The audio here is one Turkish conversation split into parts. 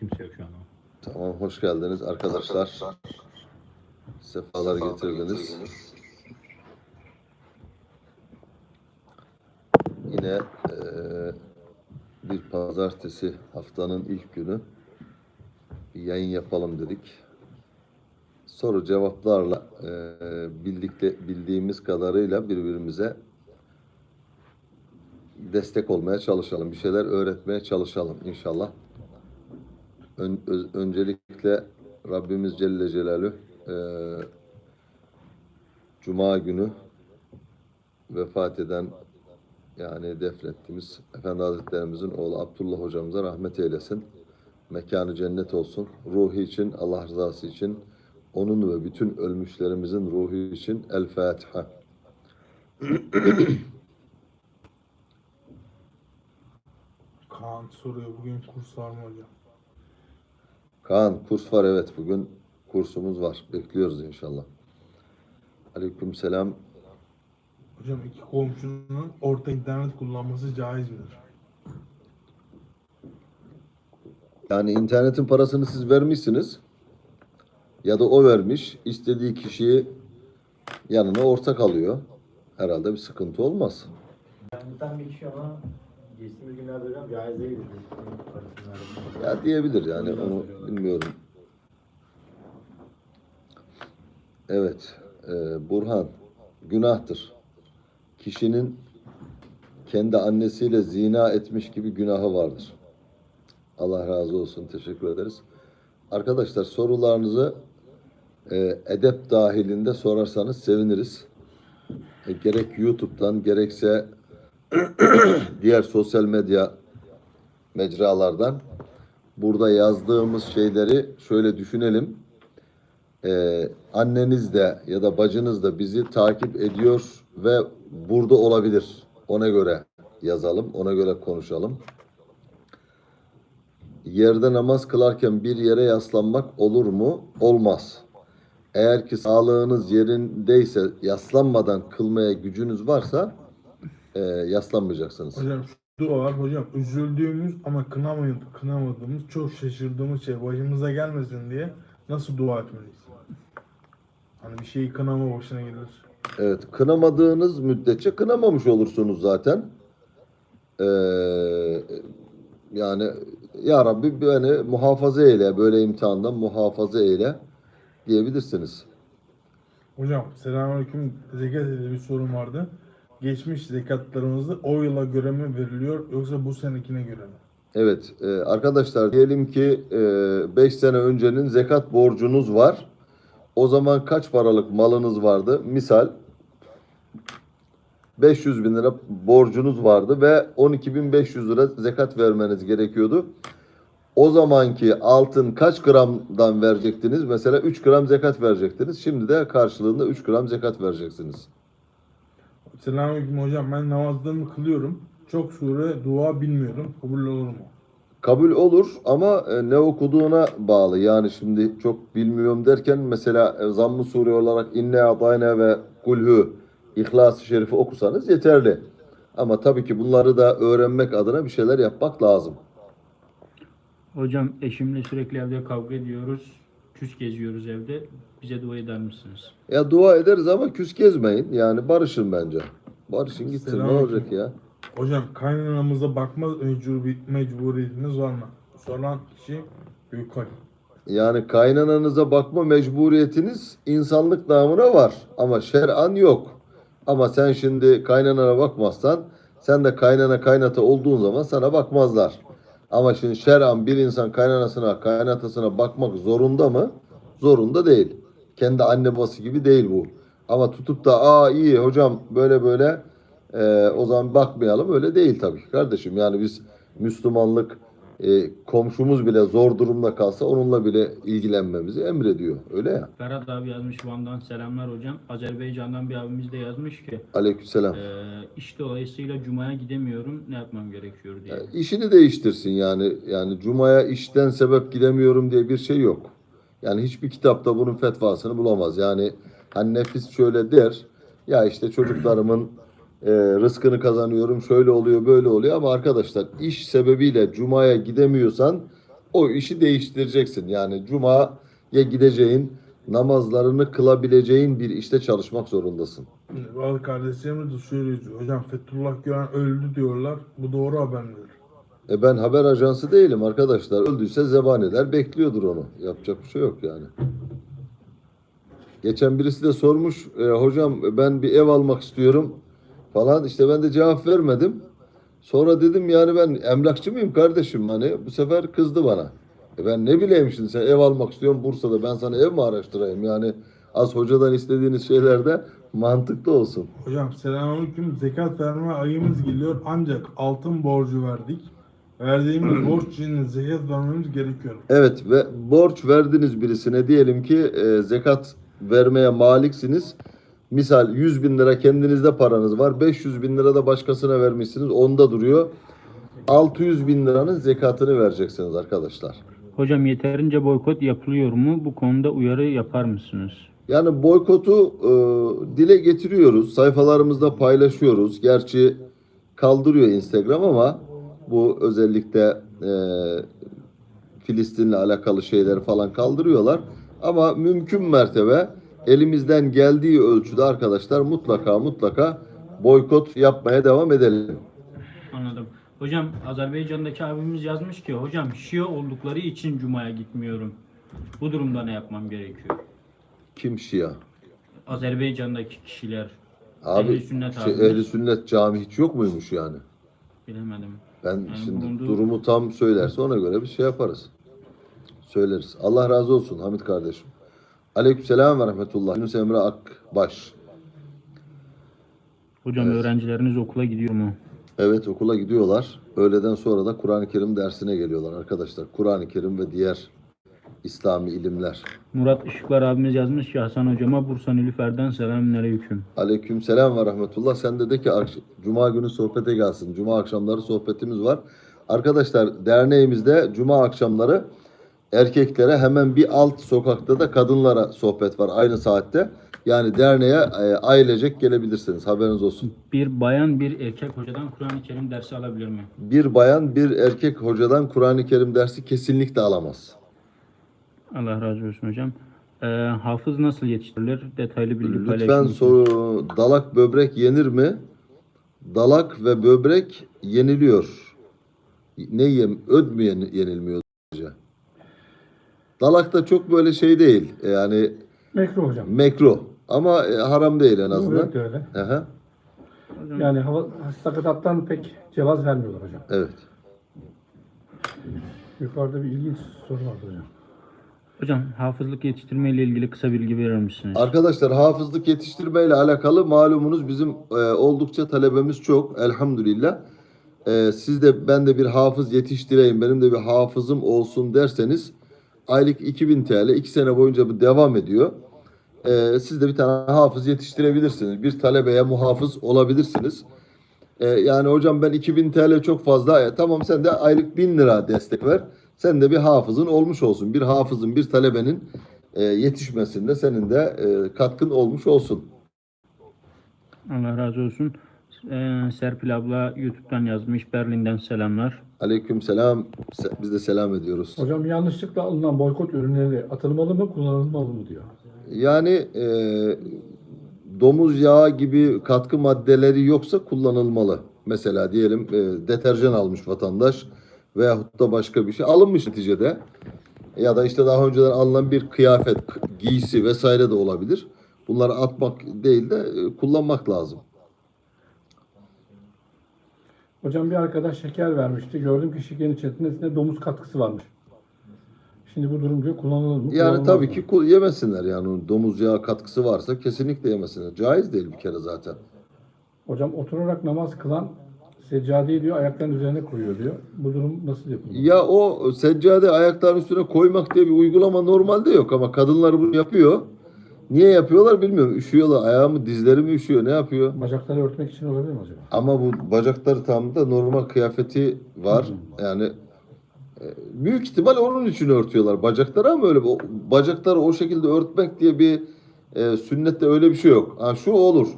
Kimse yok şu an. ama. Tamam, hoş geldiniz arkadaşlar. Sefalar getirdiniz. Yine eee, bir pazartesi haftanın ilk günü bir yayın yapalım dedik. Soru cevaplarla eee bildikle, bildiğimiz kadarıyla birbirimize destek olmaya çalışalım. Bir şeyler öğretmeye çalışalım inşallah. Ön- öz- öncelikle Rabbimiz Celle Celaluhu eee, Cuma günü vefat eden yani defnettiğimiz Efendi Hazretlerimizin oğlu Abdullah hocamıza rahmet eylesin. Mekanı cennet olsun. Ruhu için, Allah rızası için, onun ve bütün ölmüşlerimizin ruhu için El Fatiha. Kaan soruyor bugün kurs var mı hocam? Kaan kurs var evet bugün kursumuz var. Bekliyoruz inşallah. Aleyküm selam. Hocam iki komşunun orta internet kullanması caiz midir? Yani internetin parasını siz vermişsiniz ya da o vermiş. istediği kişiyi yanına ortak alıyor. Herhalde bir sıkıntı olmaz. Yanlıktan bir kişi ama geçtiğimiz günlerde hocam caiz değil dedi. Parasını verdim. Ya diyebilir yani onu bilmiyorum. Evet. e, Burhan günahtır. Kişinin kendi annesiyle zina etmiş gibi günahı vardır. Allah razı olsun. Teşekkür ederiz. Arkadaşlar sorularınızı e, edep dahilinde sorarsanız seviniriz. E, gerek YouTube'dan gerekse diğer sosyal medya mecralardan burada yazdığımız şeyleri şöyle düşünelim. Ee, anneniz de ya da bacınız da bizi takip ediyor ve burada olabilir. Ona göre yazalım, ona göre konuşalım. Yerde namaz kılarken bir yere yaslanmak olur mu? Olmaz. Eğer ki sağlığınız yerindeyse yaslanmadan kılmaya gücünüz varsa e, yaslanmayacaksınız. Hocam şu var hocam üzüldüğümüz ama kınamayıp kınamadığımız çok şaşırdığımız şey başımıza gelmesin diye nasıl dua etmeliyiz? Hani bir şeyi kınama başına gelir. Evet, kınamadığınız müddetçe kınamamış olursunuz zaten. Ee, yani ya Rabbi beni muhafaza eyle, böyle imtihandan muhafaza eyle diyebilirsiniz. Hocam selamünaleyküm zekat bir sorum vardı. Geçmiş zekatlarımızı o yıla göre mi veriliyor yoksa bu senekine göre mi? Evet, e, arkadaşlar diyelim ki 5 sene öncenin zekat borcunuz var. O zaman kaç paralık malınız vardı? Misal 500 bin lira borcunuz vardı ve 12.500 lira zekat vermeniz gerekiyordu. O zamanki altın kaç gramdan verecektiniz? Mesela 3 gram zekat verecektiniz. Şimdi de karşılığında 3 gram zekat vereceksiniz. Selamünaleyküm hocam ben namazlarımı kılıyorum. Çok sure dua bilmiyorum. Kabul olur mu? Kabul olur ama e, ne okuduğuna bağlı. Yani şimdi çok bilmiyorum derken mesela e, zamm-ı sure olarak inne atayne ve kulhu İhlas-ı Şerif'i okusanız yeterli. Ama tabii ki bunları da öğrenmek adına bir şeyler yapmak lazım. Hocam eşimle sürekli evde kavga ediyoruz. Küs geziyoruz evde. Bize dua eder misiniz? Ya dua ederiz ama küs gezmeyin. Yani barışın bence. Barışın gitsin ne Selamünaleyküm. olacak ya? Hocam kaynanamıza bakma mecburi, mecburiyetiniz var mı? Soran kişi Gökay. Yani kaynananıza bakma mecburiyetiniz insanlık namına var ama şer'an yok. Ama sen şimdi kaynanana bakmazsan sen de kaynana kaynata olduğun zaman sana bakmazlar. Ama şimdi şer'an bir insan kaynanasına kaynatasına bakmak zorunda mı? Zorunda değil. Kendi anne babası gibi değil bu. Ama tutup da aa iyi hocam böyle böyle e, o zaman bakmayalım öyle değil tabii kardeşim. Yani biz Müslümanlık e, komşumuz bile zor durumda kalsa onunla bile ilgilenmemizi emrediyor. Öyle ya. Ferhat abi yazmış Van'dan selamlar hocam. Azerbaycan'dan bir abimiz de yazmış ki Aleykümselam. eee iş dolayısıyla Cuma'ya gidemiyorum. Ne yapmam gerekiyor diye. Yani işini değiştirsin yani. Yani cumaya işten sebep gidemiyorum diye bir şey yok. Yani hiçbir kitapta bunun fetvasını bulamaz. Yani hani nefis şöyle der. Ya işte çocuklarımın e, rızkını kazanıyorum. Şöyle oluyor, böyle oluyor ama arkadaşlar iş sebebiyle cumaya gidemiyorsan o işi değiştireceksin. Yani cumaya gideceğin, namazlarını kılabileceğin bir işte çalışmak zorundasın. Bazı kardeşlerimiz de şöyle diyor. Hocam Fethullah Gülen öldü diyorlar. Bu doğru haber midir? E ben haber ajansı değilim arkadaşlar. Öldüyse zebaniler bekliyordur onu. Yapacak bir şey yok yani. Geçen birisi de sormuş, e, hocam ben bir ev almak istiyorum falan. İşte ben de cevap vermedim. Sonra dedim yani ben emlakçı mıyım kardeşim? Hani bu sefer kızdı bana. E ben ne bileyim şimdi sen ev almak istiyorsun Bursa'da ben sana ev mi araştırayım? Yani az hocadan istediğiniz şeyler de mantıklı olsun. Hocam selamünaleyküm. Zekat verme ayımız geliyor ancak altın borcu verdik. Verdiğimiz borç için zekat vermemiz gerekiyor. Evet ve borç verdiniz birisine diyelim ki e, zekat vermeye maliksiniz. Misal 100 bin lira kendinizde paranız var. 500 bin lira da başkasına vermişsiniz. Onda duruyor. 600 bin liranın zekatını vereceksiniz arkadaşlar. Hocam yeterince boykot yapılıyor mu? Bu konuda uyarı yapar mısınız? Yani boykotu e, dile getiriyoruz. Sayfalarımızda paylaşıyoruz. Gerçi kaldırıyor Instagram ama bu özellikle e, Filistin'le alakalı şeyleri falan kaldırıyorlar. Ama mümkün mertebe elimizden geldiği ölçüde arkadaşlar mutlaka mutlaka boykot yapmaya devam edelim. Anladım. Hocam Azerbaycan'daki abimiz yazmış ki hocam Şia oldukları için Cuma'ya gitmiyorum. Bu durumda ne yapmam gerekiyor? Kim Şia? Azerbaycan'daki kişiler Abi Ehli sünnet şey, ehli sünnet cami hiç yok muymuş yani? bilemedim. Ben şimdi bulunduğu- durumu tam söylerse ona göre bir şey yaparız. Söyleriz. Allah razı olsun Hamit kardeşim. Aleykümselam ve rahmetullah. Yunus Emre Akbaş. Hocam Evet. öğrencileriniz okula gidiyor mu? Evet okula gidiyorlar. Öğleden sonra da Kur'an-ı Kerim dersine geliyorlar arkadaşlar. Kur'an-ı Kerim ve diğer İslami ilimler. Murat Işıklar abimiz yazmış ki Hasan hocama Bursa Nilüfer'den selamünaleyküm. Aleykümselam ve rahmetullah. Sen de de ki Cuma günü sohbete gelsin. Cuma akşamları sohbetimiz var. Arkadaşlar derneğimizde Cuma akşamları erkeklere hemen bir alt sokakta da kadınlara sohbet var aynı saatte. Yani derneğe e, ailecek gelebilirsiniz. Haberiniz olsun. Bir bayan bir erkek hocadan Kur'an-ı Kerim dersi alabilir mi? Bir bayan bir erkek hocadan Kur'an-ı Kerim dersi kesinlikle alamaz. Allah razı olsun hocam. Ee, hafız nasıl yetiştirilir? Detaylı bilgi paylaşır Lütfen soru dalak böbrek yenir mi? Dalak ve böbrek yeniliyor. Ne yem öd mü yen- yenilmiyor? Sadece? Dalak da çok böyle şey değil. Yani Mekruh hocam. mekruh ama e, haram değil en azından. de öyle. Aha, Yani hava sakatattan pek cevaz vermiyorlar hocam. evet. Yukarıda bir ilginç soru vardı hocam. hocam hafızlık yetiştirme ile ilgili kısa bilgi verir misiniz? Arkadaşlar hafızlık yetiştirme ile alakalı malumunuz bizim e, oldukça talebemiz çok elhamdülillah. E, siz de ben de bir hafız yetiştireyim, benim de bir hafızım olsun derseniz aylık 2000 TL 2 sene boyunca bu devam ediyor. E, siz de bir tane hafız yetiştirebilirsiniz. Bir talebeye muhafız olabilirsiniz. E, yani hocam ben 2000 TL çok fazla. E, tamam sen de aylık 1000 lira destek ver. Sen de bir hafızın olmuş olsun. Bir hafızın, bir talebenin e, yetişmesinde senin de e, katkın olmuş olsun. Allah razı olsun. Ee, Serpil abla YouTube'dan yazmış. Berlin'den selamlar. Aleyküm selam. Se- Biz de selam ediyoruz. Hocam yanlışlıkla alınan boykot ürünleri atılmalı mı kullanılmalı mı diyor. Yani e, domuz yağı gibi katkı maddeleri yoksa kullanılmalı. Mesela diyelim e, deterjan almış vatandaş veyahut da başka bir şey alınmış neticede. Ya da işte daha önceden alınan bir kıyafet, giysi vesaire de olabilir. Bunları atmak değil de e, kullanmak lazım. Hocam bir arkadaş şeker vermişti. Gördüm ki şekerin içerisinde domuz katkısı varmış. Şimdi bu durum diyor kullanılır mı? Yani tabii mı? ki kul- yemesinler yani domuz yağı katkısı varsa kesinlikle yemesinler. Caiz değil bir kere zaten. Hocam oturarak namaz kılan seccadeyi diyor ayaklarının üzerine koyuyor diyor. Bu durum nasıl yapılır? Ya o seccade ayakların üstüne koymak diye bir uygulama normalde yok ama kadınlar bunu yapıyor. Niye yapıyorlar bilmiyorum. Üşüyorlar. Ayağı mı dizleri mi üşüyor ne yapıyor? Bacakları örtmek için olabilir mi acaba? Ama bu bacakları tam da normal kıyafeti var. Yani e, büyük ihtimal onun için örtüyorlar bacakları ama öyle bacakları o şekilde örtmek diye bir e, sünnette öyle bir şey yok. Ha, şu olur.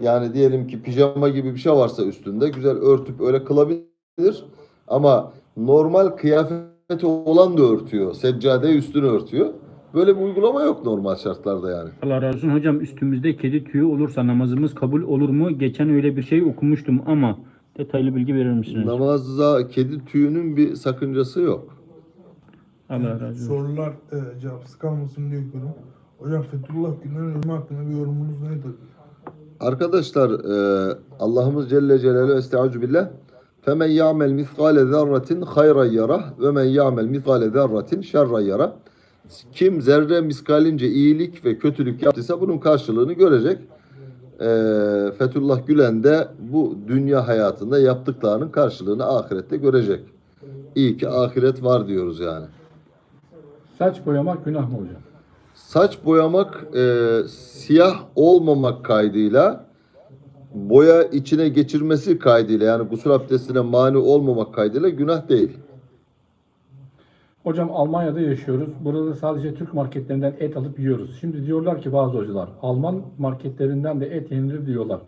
Yani diyelim ki pijama gibi bir şey varsa üstünde güzel örtüp öyle kılabilir. Ama normal kıyafet hürmeti olan da örtüyor. Seccade üstünü örtüyor. Böyle bir uygulama yok normal şartlarda yani. Allah razı olsun hocam üstümüzde kedi tüyü olursa namazımız kabul olur mu? Geçen öyle bir şey okumuştum ama detaylı bilgi verir misiniz? Namazda kedi tüyünün bir sakıncası yok. Allah razı olsun. Sorular e, cevapsız kalmasın diye yapıyorum. Hocam Fethullah Gülen'in ölümü hakkında bir yorumunuz nedir? Arkadaşlar e, Allah'ımız Celle Celaluhu estaizu billah فَمَنْ يَعْمَلْ مِثْقَالَ ذَرَّةٍ خَيْرًا يَرَهُ وَمَنْ يَعْمَلْ مِثْقَالَ ذَرَّةٍ شَرًّا يَرَهُ kim zerre miskalince iyilik ve kötülük yaptıysa bunun karşılığını görecek. E, Fethullah Gülen de bu dünya hayatında yaptıklarının karşılığını ahirette görecek. İyi ki ahiret var diyoruz yani. Saç boyamak günah mı hocam? Saç boyamak e, siyah olmamak kaydıyla boya içine geçirmesi kaydıyla yani gusül abdestine mani olmamak kaydıyla günah değil. Hocam Almanya'da yaşıyoruz. Burada sadece Türk marketlerinden et alıp yiyoruz. Şimdi diyorlar ki bazı hocalar Alman marketlerinden de et yenilir diyorlar.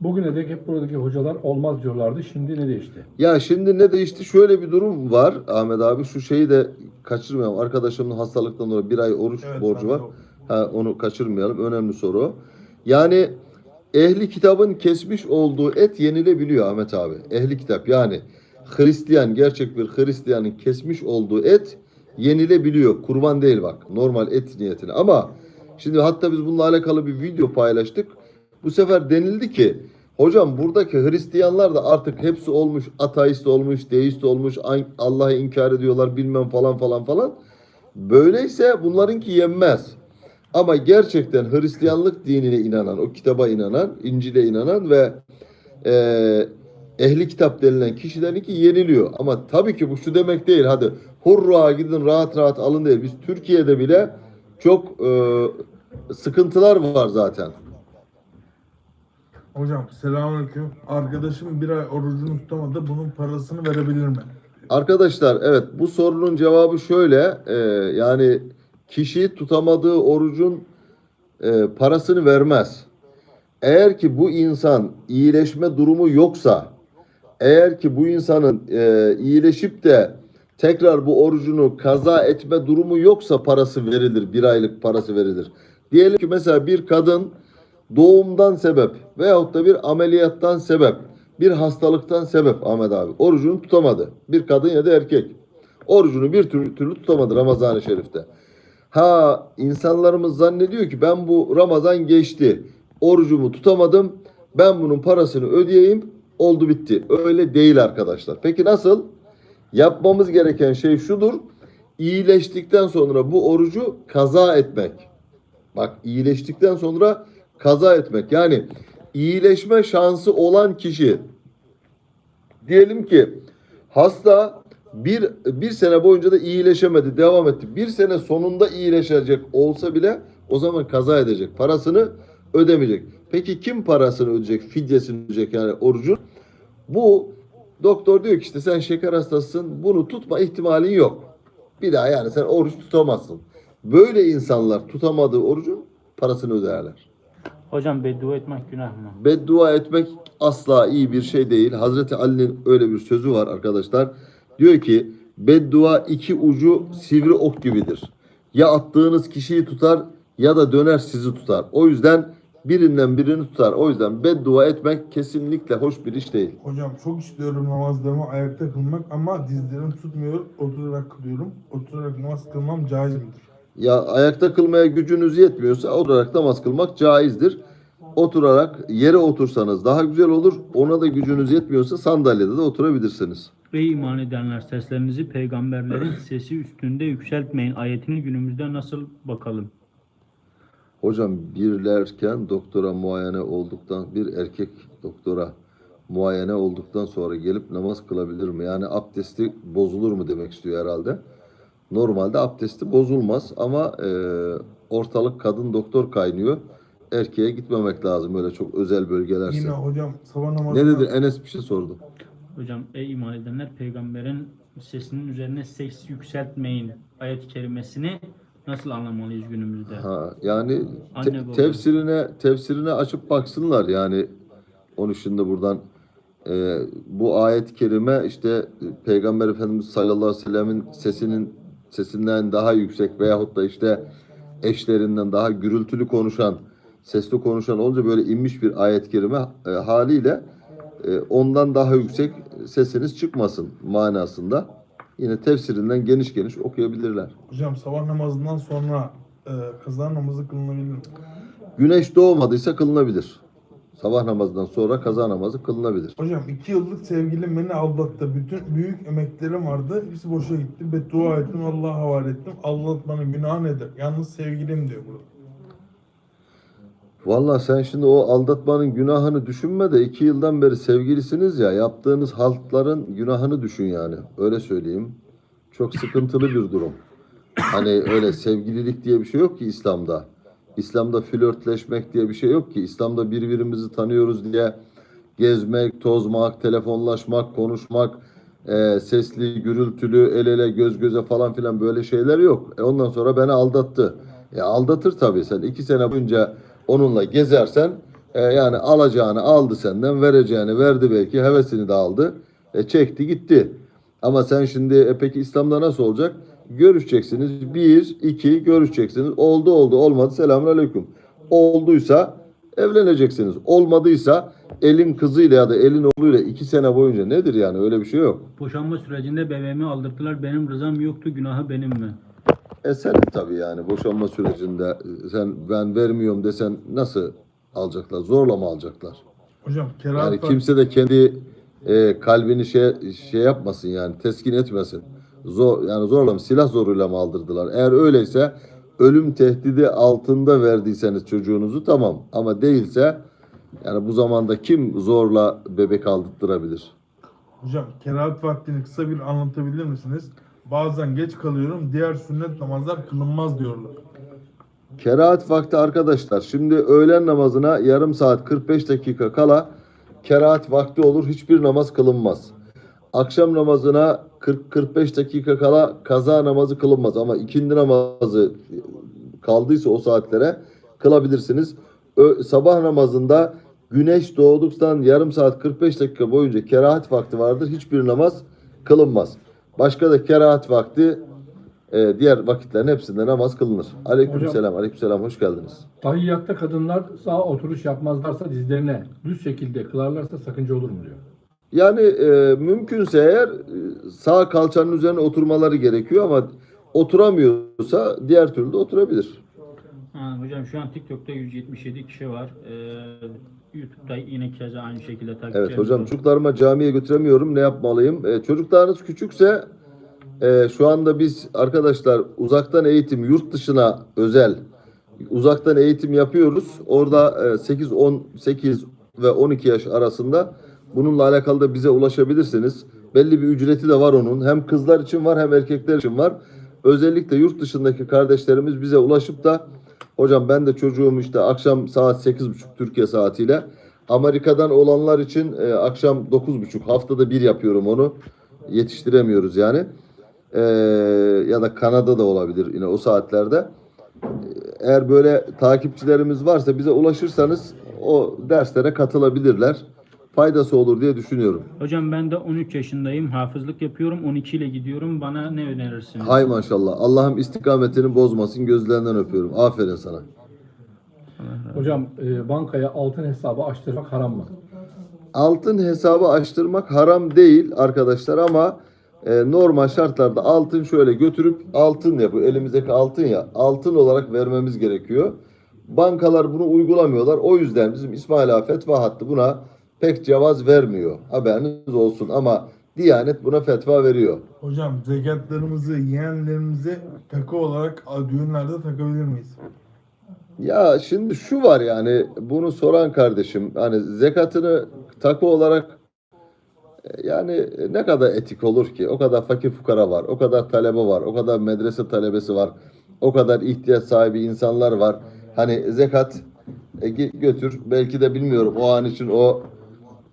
Bugüne dek hep buradaki hocalar olmaz diyorlardı. Şimdi ne değişti? Ya şimdi ne değişti? Şöyle bir durum var Ahmet abi. Şu şeyi de kaçırmayalım. Arkadaşımın hastalıktan dolayı bir ay oruç borcu var. Ha, onu kaçırmayalım. Önemli soru o. Yani ehli kitabın kesmiş olduğu et yenilebiliyor Ahmet abi. Ehli kitap yani Hristiyan gerçek bir Hristiyanın kesmiş olduğu et yenilebiliyor. Kurban değil bak. Normal et niyetine. Ama şimdi hatta biz bununla alakalı bir video paylaştık. Bu sefer denildi ki hocam buradaki Hristiyanlar da artık hepsi olmuş ateist olmuş, deist olmuş, Allah'ı inkar ediyorlar bilmem falan falan falan. Böyleyse bunlarınki yenmez. Ama gerçekten Hristiyanlık dinine inanan, o kitaba inanan, İncil'e inanan ve eee, ehli kitap denilen kişilerinki yeniliyor. Ama tabii ki bu şu demek değil. Hadi hurra gidin rahat rahat alın değil. Biz Türkiye'de bile çok eee, sıkıntılar var zaten. Hocam selamünaleyküm. Arkadaşım bir ay orucunu tutamadı. Bunun parasını verebilir mi? Arkadaşlar evet bu sorunun cevabı şöyle e, yani kişi tutamadığı orucun e, parasını vermez. Eğer ki bu insan iyileşme durumu yoksa eğer ki bu insanın e, iyileşip de tekrar bu orucunu kaza etme durumu yoksa parası verilir. Bir aylık parası verilir. Diyelim ki mesela bir kadın doğumdan sebep veyahut da bir ameliyattan sebep bir hastalıktan sebep Ahmet abi orucunu tutamadı. Bir kadın ya da erkek. Orucunu bir türlü, türlü tutamadı Ramazan-ı Şerif'te. Ha insanlarımız zannediyor ki ben bu Ramazan geçti. Orucumu tutamadım. Ben bunun parasını ödeyeyim. Oldu bitti. Öyle değil arkadaşlar. Peki nasıl? Yapmamız gereken şey şudur. İyileştikten sonra bu orucu kaza etmek. Bak iyileştikten sonra kaza etmek. Yani iyileşme şansı olan kişi diyelim ki hasta bir, bir sene boyunca da iyileşemedi, devam etti. Bir sene sonunda iyileşecek olsa bile o zaman kaza edecek. Parasını ödemeyecek. Peki kim parasını ödeyecek, fidyesini ödeyecek yani orucun? Bu doktor diyor ki işte sen şeker hastasısın, bunu tutma ihtimalin yok. Bir daha yani sen oruç tutamazsın. Böyle insanlar tutamadığı orucun parasını öderler. Hocam beddua etmek günah mı? Beddua etmek asla iyi bir şey değil. Hazreti Ali'nin öyle bir sözü var arkadaşlar. Diyor ki beddua iki ucu sivri ok gibidir. Ya attığınız kişiyi tutar ya da döner sizi tutar. O yüzden birinden birini tutar. O yüzden beddua etmek kesinlikle hoş bir iş değil. Hocam çok istiyorum namazlarımı ayakta kılmak ama dizlerim tutmuyor. Oturarak kılıyorum. Oturarak namaz kılmam caiz midir? Ya ayakta kılmaya gücünüz yetmiyorsa oturarak namaz kılmak caizdir. Oturarak yere otursanız daha güzel olur. Ona da gücünüz yetmiyorsa sandalyede de oturabilirsiniz. Ey iman edenler seslerinizi peygamberlerin sesi üstünde yükseltmeyin ayetini günümüzde nasıl bakalım? Hocam birlerken doktora muayene olduktan bir erkek doktora muayene olduktan sonra gelip namaz kılabilir mi? Yani abdesti bozulur mu demek istiyor herhalde. Normalde abdesti bozulmaz ama e, ortalık kadın doktor kaynıyor. Erkeğe gitmemek lazım öyle çok özel bölgelerse. Yine hocam sabah namazına... Ne dedi? Enes bir şey sordu. Hocam ey iman edenler peygamberin sesinin üzerine ses yükseltmeyin ayet-i kerimesini nasıl anlamalıyız günümüzde? Ha, yani te- tefsirine tefsirine açıp baksınlar yani onu şimdi buradan e, bu ayet-i kerime işte Peygamber Efendimiz sallallahu aleyhi ve sellemin sesinin sesinden daha yüksek veyahut da işte eşlerinden daha gürültülü konuşan, sesli konuşan olunca böyle inmiş bir ayet-i kerime e, haliyle e, ondan daha yüksek sesiniz çıkmasın manasında. Yine tefsirinden geniş geniş okuyabilirler. Hocam sabah namazından sonra e, kaza namazı kılınabilir mi? Güneş doğmadıysa kılınabilir. Sabah namazından sonra kaza namazı kılınabilir. Hocam iki yıllık sevgilim beni aldattı. Bütün büyük emeklerim vardı. Hepsi boşa gitti. Beddua ettim. Allah'a havale ettim. Aldatmanın günahı nedir? Yalnız sevgilim diyor burada. Vallahi sen şimdi o aldatmanın günahını düşünme de iki yıldan beri sevgilisiniz ya yaptığınız haltların günahını düşün yani. Öyle söyleyeyim. Çok sıkıntılı bir durum. Hani öyle sevgililik diye bir şey yok ki İslam'da. İslam'da flörtleşmek diye bir şey yok ki. İslam'da birbirimizi tanıyoruz diye gezmek, tozmak, telefonlaşmak, konuşmak, e, sesli, gürültülü, el ele, göz göze falan filan böyle şeyler yok. E ondan sonra beni aldattı. E aldatır tabii. Sen iki sene boyunca onunla gezersen e, yani alacağını aldı senden, vereceğini verdi belki, hevesini de aldı. E çekti gitti. Ama sen şimdi e, peki İslam'da nasıl olacak? Görüşeceksiniz. Bir, iki görüşeceksiniz. Oldu oldu olmadı selamünaleyküm. Olduysa evleneceksiniz. Olmadıysa elin kızıyla ya da elin oğluyla iki sene boyunca nedir yani öyle bir şey yok. Boşanma sürecinde bebeğimi aldırdılar. Benim rızam yoktu. Günahı benim mi? E sen tabii yani boşanma sürecinde e, sen ben vermiyorum desen nasıl alacaklar? Zorla mı alacaklar? Hocam kerahat Yani kimse de kendi e, kalbini şey şey yapmasın yani teskin etmesin. Zor yani zorla mı silah zoruyla mı aldırdılar? Eğer öyleyse ölüm tehdidi altında verdiyseniz çocuğunuzu tamam ama değilse yani bu zamanda kim zorla bebek aldırtırabilir? Hocam kerahat vaktini kısa bir anlatabilir misiniz? Bazen geç kalıyorum. Diğer sünnet namazlar kılınmaz diyorlar. Kerahat vakti arkadaşlar. Şimdi öğlen namazına yarım saat 45 dakika kala kerahat vakti olur. Hiçbir namaz kılınmaz. Akşam namazına 40-45 dakika kala kaza namazı kılınmaz. Ama ikindi namazı kaldıysa o saatlere kılabilirsiniz. Ö- sabah namazında güneş doğduktan yarım saat 45 dakika boyunca kerahat vakti vardır. Hiçbir namaz kılınmaz. Başka da kerahat vakti e, diğer vakitlerin hepsinde namaz kılınır. Aleykümselam, aleykümselam hoş geldiniz. Tahiyyatta kadınlar sağ oturuş yapmazlarsa dizlerine düz şekilde kılarlarsa sakınca olur mu diyor. Yani e, mümkünse eğer e, sağ kalçanın üzerine oturmaları gerekiyor ama oturamıyorsa diğer türlü de oturabilir. Ha, hocam şu an TikTok'ta 177 kişi var. Ee, YouTube'da yine keza aynı şekilde takipçilerimiz Evet hocam çocuklarıma camiye götüremiyorum ne yapmalıyım? E, çocuklarınız küçükse e, şu anda biz arkadaşlar uzaktan eğitim yurt dışına özel uzaktan eğitim yapıyoruz. Orada e, 8, 18 ve 12 yaş arasında bununla alakalı da bize ulaşabilirsiniz. Belli bir ücreti de var onun. Hem kızlar için var hem erkekler için var. Özellikle yurt dışındaki kardeşlerimiz bize ulaşıp da hocam ben de çocuğum işte akşam saat 8.30 Türkiye saatiyle Amerika'dan olanlar için e, akşam 9.30 haftada bir yapıyorum onu. Yetiştiremiyoruz yani. E, ya da Kanada'da olabilir yine o saatlerde. Eğer böyle takipçilerimiz varsa bize ulaşırsanız o derslere katılabilirler. Faydası olur diye düşünüyorum. Hocam ben de 13 yaşındayım. Hafızlık yapıyorum. 12 ile gidiyorum. Bana ne önerirsiniz? Hay maşallah. Allah'ım istikametini bozmasın. Gözlerinden öpüyorum. Aferin sana. Hocam e, bankaya altın hesabı açtırmak haram mı? Altın hesabı açtırmak haram değil arkadaşlar ama e, normal şartlarda altın şöyle götürüp altın yapıyor. Elimizdeki altın ya altın olarak vermemiz gerekiyor. Bankalar bunu uygulamıyorlar. O yüzden bizim İsmail Ağa fetva hattı buna pek cevaz vermiyor. Haberiniz olsun ama Diyanet buna fetva veriyor. Hocam zekatlarımızı, yeğenlerimizi takı olarak düğünlerde takabilir miyiz? Ya şimdi şu var yani bunu soran kardeşim hani zekatını takı olarak e, yani ne kadar etik olur ki? O kadar fakir fukara var, o kadar talebe var, o kadar medrese talebesi var, o kadar ihtiyaç sahibi insanlar var. Hani zekat e, götür belki de bilmiyorum o an için o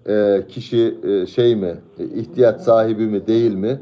e, kişi e, şey mi, e, ihtiyaç sahibi mi değil mi?